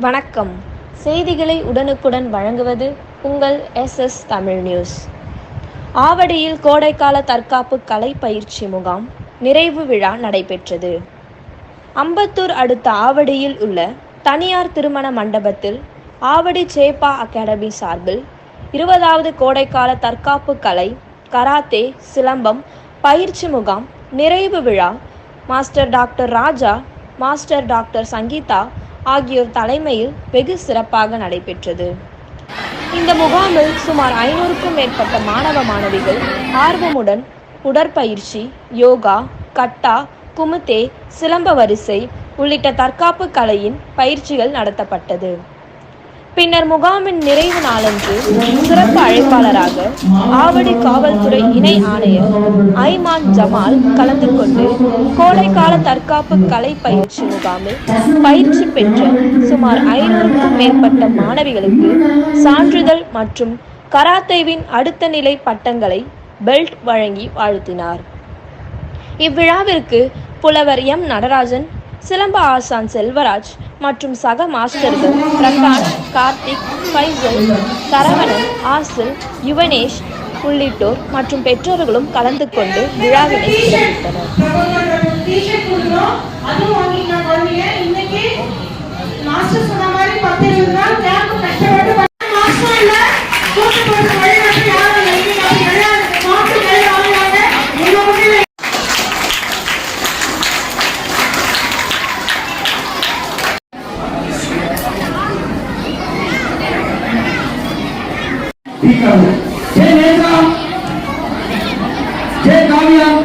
வணக்கம். செய்திகளை உடனுக்குடன் வழங்குவது உங்கள் எஸ்எஸ் தமிழ் நியூஸ். ஆவடியில் கோடைக்கால தற்காப்பு கலை பயிற்சி முகாம் நிறைவு விழா நடைபெற்றது. அம்பத்தூர் அடுத்த ஆவடியில் உள்ள தனியார் திருமண மண்டபத்தில் ஆவடி சேப்பா அகாடமி சார்பில் இருபதாவது கோடைக்கால தற்காப்பு கலை கராத்தே சிலம்பம் பயிற்சி முகாம் நிறைவு விழா master doctor Raja master doctor Sangeetha ஆகியோர் தலைமையில் வெகு சிறப்பாக நடைபெற்றது. இந்த முகாமில் சுமார் ஐநூறுக்கும் மேற்பட்ட மாணவ மாணவிகள் ஆர்வமுடன் உடற்பயிற்சி யோகா கட்டா குமுத்தே சிலம்ப வரிசை உள்ளிட்ட தற்காப்பு கலையின் பயிற்சிகள் நடத்தப்பட்டது. பின்னர் முகாமின் நிறைவு நாளன்று சிறப்பு அழைப்பாளராக ஆவடி காவல்துறை இணை ஆணையர் ஐமான் ஜமால் கலந்து கொண்டு கோடைக்கால தற்காப்பு கலை பயிற்சி முகாமில் பயிற்சி பெற்ற சுமார் ஐநூறுக்கும் மேற்பட்ட மாணவிகளுக்கு சான்றிதழ் மற்றும் கராத்தேவின் அடுத்த நிலை பட்டங்களை பெல்ட் வழங்கி வாழ்த்தினார். இவ்விழாவிற்கு புலவர் எம் நடராஜன் சிலம்ப ஆசான் செல்வராஜ் மற்றும் சக மாஸ்டர்கள் பிரகாஷ் கார்த்திக் ஃபைசல் சரவணன் ஆசில் யுவனேஷ் உள்ளிட்டோர் மற்றும் பெற்றோர்களும் கலந்து கொண்டு விழாவினை சிறப்பித்தனர். ঠিক আছে যে নেতা যে কামিয়াব